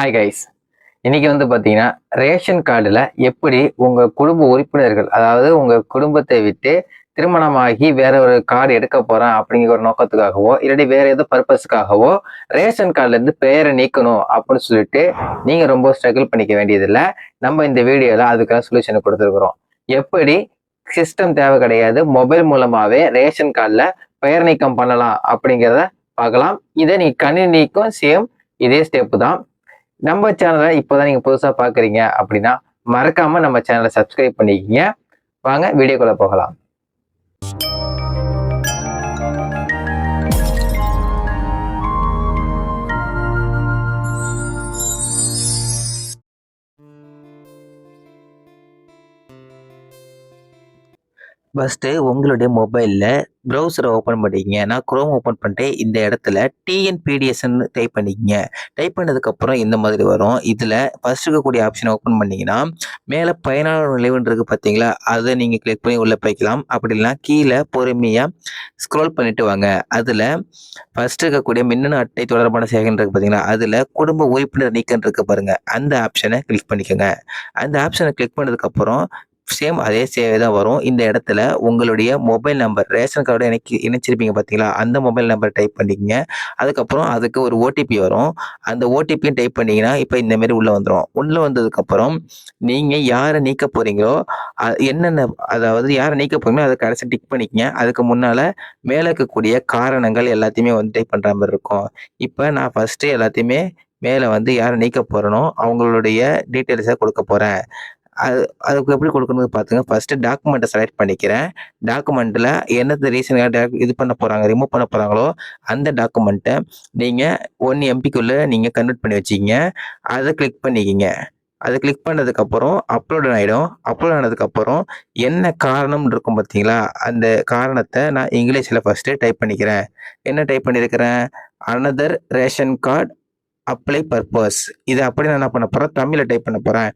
Hi guys இன்னைக்கு வந்து பார்த்தீங்கன்னா ரேஷன் கார்டில் எப்படி உங்கள் குடும்ப உறுப்பினர்கள் அதாவது உங்கள் குடும்பத்தை விட்டு திருமணமாகி வேற ஒரு கார்டு எடுக்க போகிறேன் அப்படிங்கிற ஒரு நோக்கத்துக்காகவோ இல்லாட்டி வேற ஏதோ பர்பஸ்க்காகவோ ரேஷன் கார்டுலேருந்து பெயரை நீக்கணும் அப்படின்னு சொல்லிட்டு நீங்கள் ரொம்ப ஸ்ட்ரகிள் பண்ணிக்க வேண்டியதில்லை. நம்ம இந்த வீடியோவில் அதுக்கான சொல்யூஷன் கொடுத்துருக்குறோம். எப்படி? சிஸ்டம் தேவை கிடையாது. மொபைல் மூலமாகவே ரேஷன் கார்டில் பெயர் நீக்கம் பண்ணலாம் அப்படிங்கிறத பார்க்கலாம். இதை நீ கணினி சேம் இதே ஸ்டெப்பு தான். நம்ம சேனலை இப்போதான் நீங்க புதுசா பாக்குறீங்க அப்படின்னா மறக்காம நம்ம சேனலை சப்ஸ்கிரைப் பண்ணிக்கிங்க. வாங்க வீடியோக்குள்ள போகலாம். ஃபஸ்ட்டு உங்களுடைய மொபைலில் ப்ரௌசரை ஓப்பன் பண்ணிக்கிங்க நான் குரோம் ஓப்பன் பண்ணிட்டு இந்த இடத்துல டிஎன்பிடிஎஸ்ன்னு டைப் பண்ணிக்கிங்க. டைப் பண்ணதுக்கப்புறம் இந்த மாதிரி வரும். இதில் ஃபஸ்ட் இருக்கக்கூடிய ஆப்ஷனை ஓப்பன் பண்ணிங்கன்னா மேலே பயனாளர் நிலைவுன்னு இருக்குது பார்த்தீங்களா அதை நீங்கள் கிளிக் பண்ணி உள்ளே போய்க்கலாம். அப்படி இல்லைனா கீழே பொறுமையாக ஸ்க்ரோல் பண்ணிட்டு வாங்க. அதில் ஃபஸ்ட்டு இருக்கக்கூடிய மின்னணு அட்டை தொடர்பான சேகன் இருக்குது பார்த்தீங்களா அதில் குடும்ப உறுப்பினர் நீக்கன் இருக்குது பாருங்கள் அந்த ஆப்ஷனை கிளிக் பண்ணிக்கோங்க. அந்த ஆப்ஷனை கிளிக் பண்ணதுக்கப்புறம் சேம் அதே சேவை தான் வரும். இந்த இடத்துல உங்களுடைய மொபைல் நம்பர் ரேஷன் கார்டு இணைக்கி இணைச்சிருப்பீங்க பார்த்தீங்களா அந்த மொபைல் நம்பர் டைப் பண்ணிக்கங்க. அதுக்கப்புறம் அதுக்கு ஒரு ஓடிபி வரும். அந்த ஓடிபியும் டைப் பண்ணிங்கன்னா இப்போ இந்தமாரி உள்ளே வந்துடும் உள்ளே வந்ததுக்கப்புறம் நீங்கள் யாரை நீக்க போகிறீங்களோ என்னென்ன அதாவது யாரை நீக்க போகிறீங்களோ அதை கடைசி டிக் பண்ணிக்கங்க. அதுக்கு முன்னால் மேலே இருக்கக்கூடிய காரணங்கள் எல்லாத்தையுமே வந்து டைப் பண்ணுற மாதிரி இருக்கும். இப்போ நான் ஃபஸ்ட்டு எல்லாத்தையுமே மேலே வந்து யாரை நீக்க போகிறனோ அவங்களுடைய டீட்டெயில்ஸை கொடுக்க போகிறேன் அது அதுக்கு எப்படி கொடுக்கணும்னு பார்த்துங்க ஃபஸ்ட்டு டாக்குமெண்ட்டை செலக்ட் பண்ணிக்கிறேன். டாக்குமெண்ட்டில் என்னது ரீசனாக இது பண்ண போகிறாங்க ரிமூவ் பண்ண போகிறாங்களோ அந்த டாக்குமெண்ட்டை நீங்கள் ஒன் எம்பிக்குள்ளே நீங்கள் கன்வெர்ட் பண்ணி வச்சிக்கிங்க. அதை கிளிக் பண்ணிக்கிங்க. அதை கிளிக் பண்ணதுக்கப்புறம் அப்லோட் ஆகிடும் அப்லோட் ஆனதுக்கப்புறம் என்ன காரணம் இருக்கும் பார்த்தீங்களா அந்த காரணத்தை நான் இங்கிலீஷில் ஃபஸ்ட்டு டைப் பண்ணிக்கிறேன். என்ன டைப் பண்ணியிருக்கிறேன் another ration card apply purpose இதை அப்படி நான் என்ன பண்ண போகிறேன் தமிழில் டைப் பண்ண போகிறேன்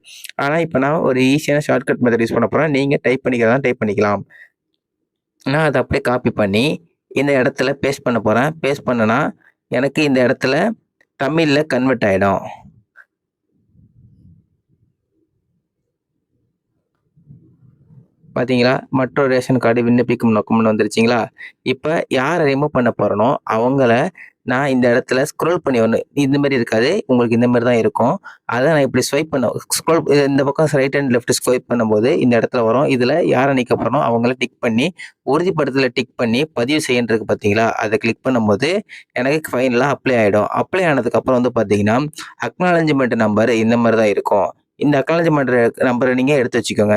ஆனால் இப்போ நான் ஒரு ஈஸியான ஷார்ட்கட் மெத்தட் யூஸ் பண்ண போகிறேன் நீங்கள் டைப் பண்ணிக்கிறதா டைப் பண்ணிக்கலாம். நான் அதை அப்படியே காப்பி பண்ணி இந்த இடத்துல பேஸ்ட் பண்ண போகிறேன் பேஸ்ட் பண்ணனா எனக்கு இந்த இடத்துல தமிழில் கன்வெர்ட் ஆகிடும் பார்த்தீங்களா மற்றொரு ரேஷன் கார்டு விண்ணப்பிக்கும் நோக்கம்னு வந்துருச்சிங்களா? இப்போ யாரை ரிமூவ் பண்ண போகிறனோ அவங்கள நான் இந்த இடத்துல ஸ்க்ரோல் பண்ணி ஒன்று இந்த மாதிரி இருக்காது உங்களுக்கு இந்த மாதிரி தான் இருக்கும். அதை நான் இப்படி ஸ்வைப் பண்ண ஸ்க்ரோல் இந்த பக்கம் ரைட் அண்ட் லெஃப்ட் ஸ்வைப் பண்ணும்போது இந்த இடத்துல வரும். இதில் யாரை நிற்க போகிறோம் அவங்கள டிக் பண்ணி உறுதிப்படத்தில் டிக் பண்ணி பதிவு செய்யன்றிருக்கு பார்த்தீங்களா அதை கிளிக் பண்ணும்போது எனக்கு ஃபைனலாக அப்ளை ஆகிடும் அப்ளை ஆனதுக்கப்புறம் வந்து பார்த்தீங்கன்னா அக்னாலஜ்மெண்ட் நம்பர் இந்த மாதிரி தான் இருக்கும். இந்த அக்னாலஜ்மெண்ட் நம்பரை நீங்கள் எடுத்து வச்சுக்கோங்க.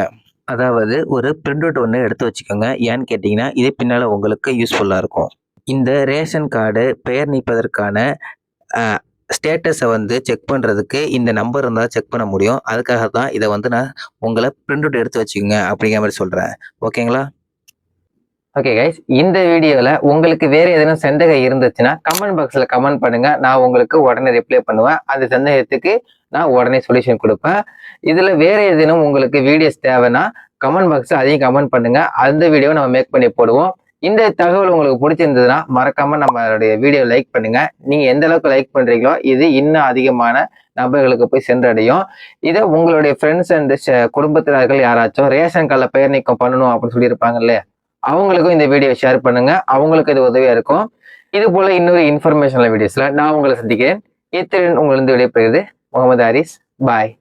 அதாவது ஒரு பிரிண்ட் அவுட் ஒன்று எடுத்து வச்சுக்கோங்க. ஏன்னு கேட்டிங்கன்னா இதே பின்னால் உங்களுக்கு யூஸ்ஃபுல்லாக இருக்கும். இந்த ரேஷன் கார்டு பெயர் நீப்பதற்கான ஸ்டேட்டஸை வந்து செக் பண்ணுறதுக்கு இந்த நம்பர் இருந்தால் செக் பண்ண முடியும். அதுக்காக தான் இதை வந்து நான் உங்களை பிரிண்ட் அவுட் எடுத்து வச்சுக்கோங்க அப்படிங்கிற மாதிரி சொல்கிறேன் ஓகேங்களா? ஓகே கைஸ் இந்த வீடியோவில் உங்களுக்கு வேறு எதனா சந்தேகம் இருந்துச்சுன்னா கமெண்ட் பாக்ஸில் கமெண்ட் பண்ணுங்கள் நான் உங்களுக்கு உடனே ரிப்ளை பண்ணுவேன். அந்த சந்தேகத்துக்கு நான் உடனே சொல்யூஷன் கொடுப்பேன். இதில் வேறு எதுனும் உங்களுக்கு வீடியோஸ் தேவைன்னா கமெண்ட் பாக்ஸில் அதையும் கமெண்ட் பண்ணுங்கள் அந்த வீடியோவை நம்ம மேக் பண்ணி போடுவோம். இந்த தகவல் உங்களுக்கு பிடிச்சிருந்ததுன்னா மறக்காம நம்மளுடைய வீடியோ லைக் பண்ணுங்க. நீங்க எந்த அளவுக்கு லைக் பண்றீங்களோ இது இன்னும் அதிகமான நபர்களுக்கு போய் சென்றடையும். இதை உங்களுடைய ஃப்ரெண்ட்ஸ் அண்ட் குடும்பத்தினர்கள் யாராச்சும் ரேஷன் கார்டில் பெயர் நீக்கம் பண்ணணும் அப்படின்னு சொல்லியிருப்பாங்க இல்லையா? அவங்களுக்கும் இந்த வீடியோ ஷேர் பண்ணுங்க. அவங்களுக்கு இது உதவியா இருக்கும். இது போல இன்னொரு இன்ஃபர்மேஷனல் வீடியோஸ்ல நான் உங்களை சந்திக்கிறேன். இத்திரன் உங்களுக்கு விடைபெறுகிறது முகமது ஹாரிஸ். பாய்